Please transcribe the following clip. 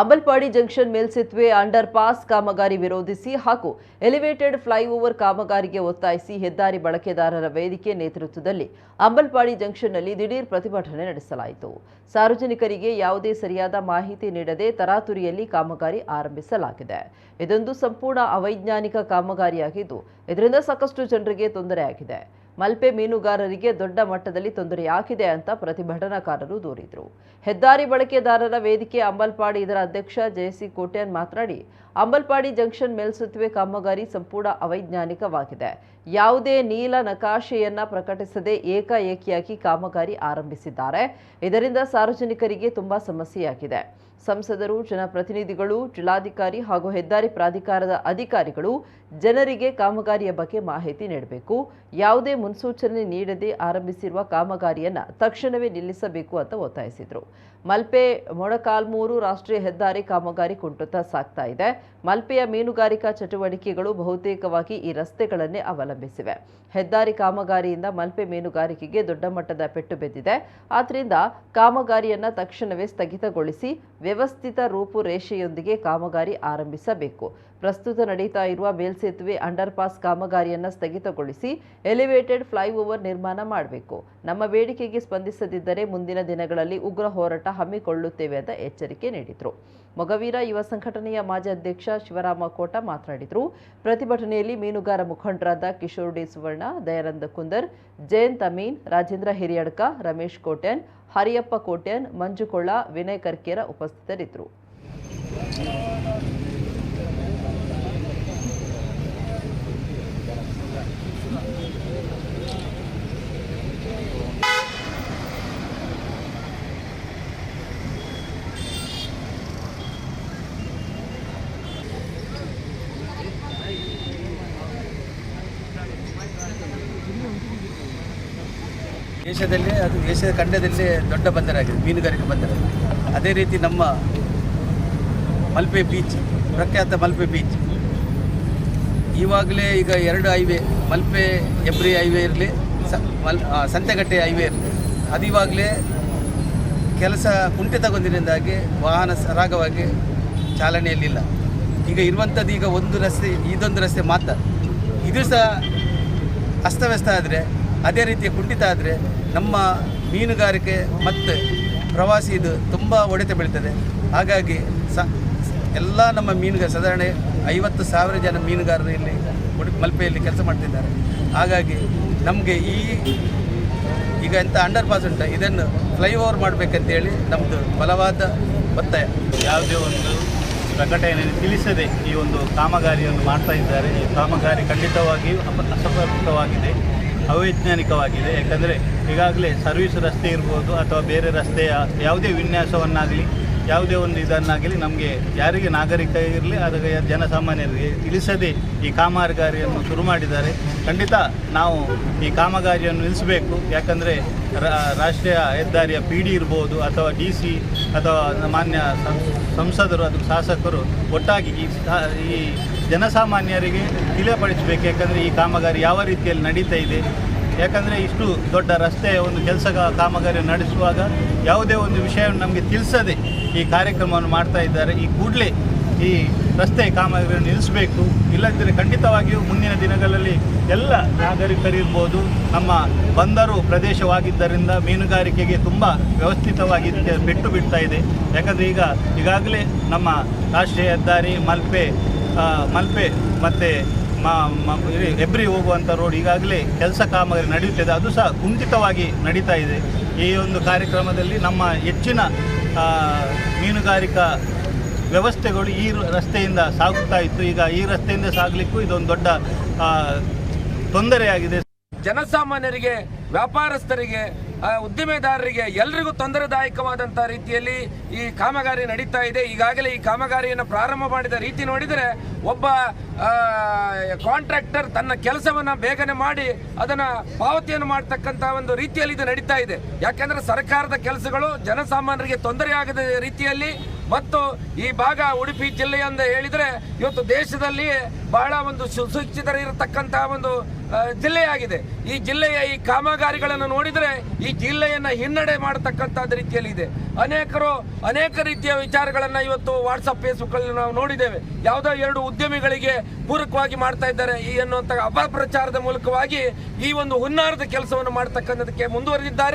Ambalpadi junction ಮೇಲ್ಸೇತುವೆ underpass ಕಾಮಗಾರಿ ವಿರೋಧಿಸಿ ಹಾಗೂ ಎಲಿವೇಟೆಡ್ ಫ್ಲೈಓವರ್ ಕಾಮಗಾರಿಗೆ ಒತ್ತಾಯಿಸಿ ಹೆದ್ದಾರಿ ಬಳಕೆದಾರರ ವೇದಿಕೆ ನೇತೃತ್ವದಲ್ಲಿ ಅಂಬಲ್ಪಾಡಿ ಜಂಕ್ಷನ್ನಲ್ಲಿ ದಿಢೀರ್ ಪ್ರತಿಭಟನೆ ನಡೆಸಲಾಯಿತು. ಸಾರ್ವಜನಿಕರಿಗೆ ಯಾವುದೇ ಸರಿಯಾದ ಮಾಹಿತಿ ನೀಡದೆ ತರಾತುರಿಯಲ್ಲಿ ಕಾಮಗಾರಿ ಆರಂಭಿಸಲಾಗಿದೆ. ಇದೊಂದು ಸಂಪೂರ್ಣ ಅವೈಜ್ಞಾನಿಕ ಕಾಮಗಾರಿಯಾಗಿದ್ದು, ಇದರಿಂದ ಸಾಕಷ್ಟು ಜನರಿಗೆ ತೊಂದರೆಯಾಗಿದೆ. ಮಲ್ಪೆ ಮೀನುಗಾರರಿಗೆ ದೊಡ್ಡ ಮಟ್ಟದಲ್ಲಿ ತೊಂದರೆಯಾಗಿದೆ ಅಂತ ಪ್ರತಿಭಟನಾಕಾರರು ದೂರಿದರು. ಹೆದ್ದಾರಿ ಬಳಕೆದಾರರ ವೇದಿಕೆ ಅಂಬಲ್ಪಾಡಿ ಇದರ ಅಧ್ಯಕ್ಷ ಜಯಸಿ ಕೋಟ್ಯಾನ್ ಮಾತನಾಡಿ, ಅಂಬಲ್ಪಾಡಿ ಜಂಕ್ಷನ್ ಮೇಲ್ಸೇತುವೆ ಕಾಮಗಾರಿ ಸಂಪೂರ್ಣ ಅವೈಜ್ಞಾನಿಕವಾಗಿದೆ. ಯಾವುದೇ ನೀಲ ನಕಾಶೆಯನ್ನ ಪ್ರಕಟಿಸದೆ ಏಕಾಏಕಿಯಾಗಿ ಕಾಮಗಾರಿ ಆರಂಭಿಸಿದ್ದಾರೆ. ಇದರಿಂದ ಸಾರ್ವಜನಿಕರಿಗೆ ತುಂಬಾ ಸಮಸ್ಯೆಯಾಗಿದೆ. ಸಂಸದರು, ಜನಪ್ರತಿನಿಧಿಗಳು, ಜಿಲ್ಲಾಧಿಕಾರಿ ಹಾಗೂ ಹೆದ್ದಾರಿ ಪ್ರಾಧಿಕಾರದ ಅಧಿಕಾರಿಗಳು ಜನರಿಗೆ ಕಾಮಗಾರಿಯ ಬಗ್ಗೆ ಮಾಹಿತಿ ನೀಡಬೇಕು. ಯಾವುದೇ ಮುನ್ಸೂಚನೆ ನೀಡದೆ ಆರಂಭಿಸಿರುವ ಕಾಮಗಾರಿಯನ್ನು ತಕ್ಷಣವೇ ನಿಲ್ಲಿಸಬೇಕು ಅಂತ ಒತ್ತಾಯಿಸಿದರು. ಮಲ್ಪೆ, ಮೊಳಕಾಲ್ಮೂರು ರಾಷ್ಟ್ರೀಯ ಹೆದ್ದಾರಿ ಕಾಮಗಾರಿ ಕುಂಟುತ್ತಾ ಸಾಗ್ತಾ ಇದೆ. ಮಲ್ಪೆಯ ಮೀನುಗಾರಿಕಾ ಚಟುವಟಿಕೆಗಳು ಬಹುತೇಕವಾಗಿ ಈ ರಸ್ತೆಗಳನ್ನೇ ಅವಲಂಬಿಸಿವೆ. ಹೆದ್ದಾರಿ ಕಾಮಗಾರಿಯಿಂದ ಮಲ್ಪೆ ಮೀನುಗಾರಿಕೆಗೆ ದೊಡ್ಡ ಮಟ್ಟದ ಪೆಟ್ಟು ಬಿದ್ದಿದೆ. ಆದ್ದರಿಂದ ಕಾಮಗಾರಿಯನ್ನು ತಕ್ಷಣವೇ ಸ್ಥಗಿತಗೊಳಿಸಿ ವ್ಯವಸ್ಥಿತ ರೂಪುರೇಷೆಯೊಂದಿಗೆ ಕಾಮಗಾರಿ ಆರಂಭಿಸಬೇಕು. ಪ್ರಸ್ತುತ ನಡೀತಾ ಇರುವ ಮೇಲ್ಸೇತುವೆ ಅಂಡರ್ಪಾಸ್ ಕಾಮಗಾರಿಯನ್ನು ಸ್ಥಗಿತಗೊಳಿಸಿ ಎಲಿವೇಟೆಡ್ ಫ್ಲೈಓವರ್ ನಿರ್ಮಾಣ ಮಾಡಬೇಕು. ನಮ್ಮ ಬೇಡಿಕೆಗೆ ಸ್ಪಂದಿಸದಿದ್ದರೆ ಮುಂದಿನ ದಿನಗಳಲ್ಲಿ ಉಗ್ರ ಹೋರಾಟ ಹಮ್ಮಿಕೊಳ್ಳುತ್ತೇವೆ ಅಂತ ಎಚ್ಚರಿಕೆ ನೀಡಿದರು. ಮೊಗವೀರ ಯುವ ಸಂಘಟನೆಯ ಮಾಜಿ ಅಧ್ಯಕ್ಷ ಶಿವರಾಮ ಕೋಟ ಮಾತನಾಡಿದರು. ಪ್ರತಿಭಟನೆಯಲ್ಲಿ ಮೀನುಗಾರ ಮುಖಂಡರಾದ ಕಿಶೋರ್ ಡಿ ಸುವರ್ಣ, ದಯಾನಂದ ಕುಂದರ್, ಜಯಂತ್ ಅಮೀನ್, ರಾಜೇಂದ್ರ ಹಿರಿಯಡ್ಕ, ರಮೇಶ್ ಕೋಟ್ಯನ್ ಹರಿಯಪ್ಪ ಕೋಟ್ಯನ್ ಮಂಜುಕೊಳ್ಳ ವಿನಯ್ ಕರ್ಕೇರ ಉಪಸ್ಥಿತರಿದ್ದರು. ದೇಶದಲ್ಲೇ ಅದು ಏಷ್ಯಾದ ಖಂಡದಲ್ಲೇ ದೊಡ್ಡ ಬಂದರಾಗಿದೆ ಮೀನುಗಾರಿಕೆ ಬಂದರ ಅದೇ ರೀತಿ ನಮ್ಮ ಮಲ್ಪೆ ಬೀಚ್ ಪ್ರಖ್ಯಾತ ಮಲ್ಪೆ ಬೀಚ್ ಈವಾಗಲೇ ಈಗ ಎರಡು ಹೈವೇ ಮಲ್ಪೆ, ಎಬ್ರಿ ಹೈವೇ ಇರಲಿ, ಸ, ಮಲ್ ಸಂತೆಗಟ್ಟೆ ಹೈವೇ ಇರಲಿ. ಅದು ಇವಾಗಲೇ ಕೆಲಸ ಕುಂಠಿತಗೊಂಡಿರಿಂದಾಗಿ ವಾಹನ ಸರಾಗವಾಗಿ ಚಾಲನೆಯಲ್ಲಿಲ್ಲ ಈಗ ಇರುವಂಥದ್ದು ಈಗ ಒಂದು ರಸ್ತೆ, ಇದೊಂದು ರಸ್ತೆ ಮಾತ್ರ. ಇದು ಸಹ ಅಸ್ತವ್ಯಸ್ತ ಆದರೆ ಅದೇ ರೀತಿ ಕುಂಠಿತ ಆದರೆ ನಮ್ಮ ಮೀನುಗಾರಿಕೆ ಮತ್ತು ಪ್ರವಾಸಿ ಇದು ತುಂಬ ಒಡೆತ ಬೀಳ್ತದೆ. ಹಾಗಾಗಿ ಸ, ಎಲ್ಲ ನಮ್ಮ ಮೀನುಗಾರ, ಸಾಧಾರಣ ಐವತ್ತು ಸಾವಿರ ಜನ ಮೀನುಗಾರರು ಇಲ್ಲಿ ಮಲ್ಪೆಯಲ್ಲಿ ಕೆಲಸ ಮಾಡ್ತಿದ್ದಾರೆ. ಹಾಗಾಗಿ ನಮಗೆ ಈ, ಈಗ ಎಂಥ ಅಂಡರ್ ಪಾಸ್ ಉಂಟು, ಇದನ್ನು ಫ್ಲೈಓವರ್ ಮಾಡಬೇಕಂತೇಳಿ ನಮ್ಮದು ಬಲವಾದ ಒತ್ತಾಯ. ಯಾವುದೇ ಒಂದು ಪ್ರಕಟಣೆ ತಿಳಿಸದೆ ಈ ಒಂದು ಕಾಮಗಾರಿಯನ್ನು ಮಾಡ್ತಾ ಇದ್ದಾರೆ. ಈ ಕಾಮಗಾರಿ ಖಂಡಿತವಾಗಿಯೂ ಅಸಮರ್ಪಕವಾಗಿದೆ ಅವೈಜ್ಞಾನಿಕವಾಗಿದೆ. ಯಾಕಂದರೆ ಈಗಾಗಲೇ ಸರ್ವಿಸ್ ರಸ್ತೆ ಇರ್ಬೋದು ಅಥವಾ ಬೇರೆ ರಸ್ತೆಯ ಯಾವುದೇ ವಿನ್ಯಾಸವನ್ನಾಗಲಿ ಯಾವುದೇ ಒಂದು ಇದನ್ನಾಗಲಿ ನಮಗೆ ಯಾರಿಗೆ ನಾಗರಿಕ ಇರಲಿ ಅದಕ್ಕೆ ಜನಸಾಮಾನ್ಯರಿಗೆ ತಿಳಿಸದೆ ಈ ಕಾಮಗಾರಿಯನ್ನು ಶುರು ಮಾಡಿದ್ದಾರೆ. ಖಂಡಿತ ನಾವು ಈ ಕಾಮಗಾರಿಯನ್ನು ನಿಲ್ಲಿಸಬೇಕು. ಯಾಕಂದರೆ ರಾಷ್ಟ್ರೀಯ ಹೆದ್ದಾರಿಯ ಪಿ ಡಿ ಇರ್ಬೋದು, ಅಥವಾ ಡಿ ಸಿ, ಅಥವಾ ಮಾನ್ಯ ಸಂಸದರು, ಅದು ಶಾಸಕರು ಒಟ್ಟಾಗಿ ಈ ಈ ಜನಸಾಮಾನ್ಯರಿಗೆ ತಿಳಿಯಪಡಿಸಬೇಕು. ಯಾಕಂದರೆ ಈ ಕಾಮಗಾರಿ ಯಾವ ರೀತಿಯಲ್ಲಿ ನಡೀತಾ ಇದೆ ಯಾಕಂದರೆ ಇಷ್ಟು ದೊಡ್ಡ ರಸ್ತೆ, ಒಂದು ಕೆಲಸ ಕಾಮಗಾರಿ ನಡೆಸುವಾಗ ಯಾವುದೇ ಒಂದು ವಿಷಯವನ್ನು ನಮಗೆ ತಿಳಿಸದೆ ಈ ಕಾರ್ಯಕ್ರಮವನ್ನು ಮಾಡ್ತಾ ಇದ್ದಾರೆ. ಈ ಕೂಡಲೇ ಈ ರಸ್ತೆ ಕಾಮಗಾರಿಯನ್ನು ನಿಲ್ಲಿಸಬೇಕು. ಇಲ್ಲದಿದ್ದರೆ ಖಂಡಿತವಾಗಿಯೂ ಮುಂದಿನ ದಿನಗಳಲ್ಲಿ ಎಲ್ಲ ನಾಗರಿಕರಿರ್ಬೋದು, ನಮ್ಮ ಬಂದರು ಪ್ರದೇಶವಾಗಿದ್ದರಿಂದ ಮೀನುಗಾರಿಕೆಗೆ ತುಂಬ ವ್ಯವಸ್ಥಿತವಾಗಿ ಬಿಟ್ಟು ಬಿಡ್ತಾ ಇದೆ. ಯಾಕಂದರೆ ಈಗ ಈಗಾಗಲೇ ನಮ್ಮ ರಾಷ್ಟ್ರೀಯ ಹೆದ್ದಾರಿ ಮಲ್ಪೆ ಮಲ್ಪೆ ಮತ್ತು ಎಬ್ರಿ ಹೋಗುವಂಥ ರೋಡ್ ಈಗಾಗಲೇ ಕೆಲಸ ಕಾಮಗಾರಿ ನಡೆಯುತ್ತಿದೆ. ಅದು ಸಹ ಕುಂಠಿತವಾಗಿ ನಡೀತಾ ಇದೆ. ಈ ಒಂದು ಕಾರ್ಯಕ್ರಮದಲ್ಲಿ ನಮ್ಮ ಹೆಚ್ಚಿನ ಮೀನುಗಾರಿಕಾ ವ್ಯವಸ್ಥೆಗಳು ಈ ರಸ್ತೆಯಿಂದ ಸಾಗುತ್ತಾ ಇತ್ತು. ಈಗ ಈ ರಸ್ತೆಯಿಂದ ಸಾಗಲಿಕ್ಕೂ ಇದೊಂದು ದೊಡ್ಡ ತೊಂದರೆಯಾಗಿದೆ. ಜನಸಾಮಾನ್ಯರಿಗೆ, ವ್ಯಾಪಾರಸ್ಥರಿಗೆ ಉದ್ದಿಮೆದಾರರಿಗೆ ಎಲ್ರಿಗೂ ತೊಂದರೆದಾಯಕವಾದಂಥ ರೀತಿಯಲ್ಲಿ ಈ ಕಾಮಗಾರಿ ನಡೀತಾ ಇದೆ. ಈಗಾಗಲೇ ಈ ಕಾಮಗಾರಿಯನ್ನು ಪ್ರಾರಂಭ ಮಾಡಿದ ರೀತಿ ನೋಡಿದರೆ ಒಬ್ಬ ಕಾಂಟ್ರಾಕ್ಟರ್ ತನ್ನ ಕೆಲಸವನ್ನ ಬೇಗನೆ ಮಾಡಿ ಅದನ್ನ ಪಾವತಿಯನ್ನು ಮಾಡ್ತಕ್ಕಂಥ ಒಂದು ರೀತಿಯಲ್ಲಿ ಇದು ನಡೀತಾ ಇದೆ. ಯಾಕೆಂದ್ರೆ ಸರ್ಕಾರದ ಕೆಲಸಗಳು ಜನಸಾಮಾನ್ಯರಿಗೆ ತೊಂದರೆಯಾಗದ ರೀತಿಯಲ್ಲಿ ಮತ್ತು ಈ ಭಾಗ ಉಡುಪಿ ಜಿಲ್ಲೆ ಅಂತ ಹೇಳಿದ್ರೆ ಇವತ್ತು ದೇಶದಲ್ಲಿಯೇ ಬಹಳ ಒಂದು ಸುಶಿಕ್ಷಿತರಿರತಕ್ಕಂತಹ ಒಂದು ಜಿಲ್ಲೆಯಾಗಿದೆ. ಈ ಜಿಲ್ಲೆಯ ಈ ಕಾಮಗಾರಿಗಳನ್ನು ನೋಡಿದರೆ ಈ ಜಿಲ್ಲೆಯನ್ನು ಹಿನ್ನಡೆ ಮಾಡತಕ್ಕಂಥದ್ದು ರೀತಿಯಲ್ಲಿ ಇದೆ ಅನೇಕರು, ಅನೇಕ ರೀತಿಯ ವಿಚಾರಗಳನ್ನು ಇವತ್ತು ವಾಟ್ಸಪ್ ಫೇಸ್ಬುಕ್ ನಾವು ನೋಡಿದ್ದೇವೆ. ಯಾವುದೋ ಎರಡು ಉದ್ಯಮಿಗಳಿಗೆ ಪೂರಕವಾಗಿ ಮಾಡ್ತಾ ಇದ್ದಾರೆ ಈ ಅನ್ನುವಂಥ ಅಪಪ್ರಚಾರದ ಮೂಲಕವಾಗಿ ಈ ಒಂದು ಹುನ್ನಾರದ ಕೆಲಸವನ್ನು ಮಾಡ್ತಕ್ಕಂಥದಕ್ಕೆ ಮುಂದುವರೆದಿದ್ದಾರೆ.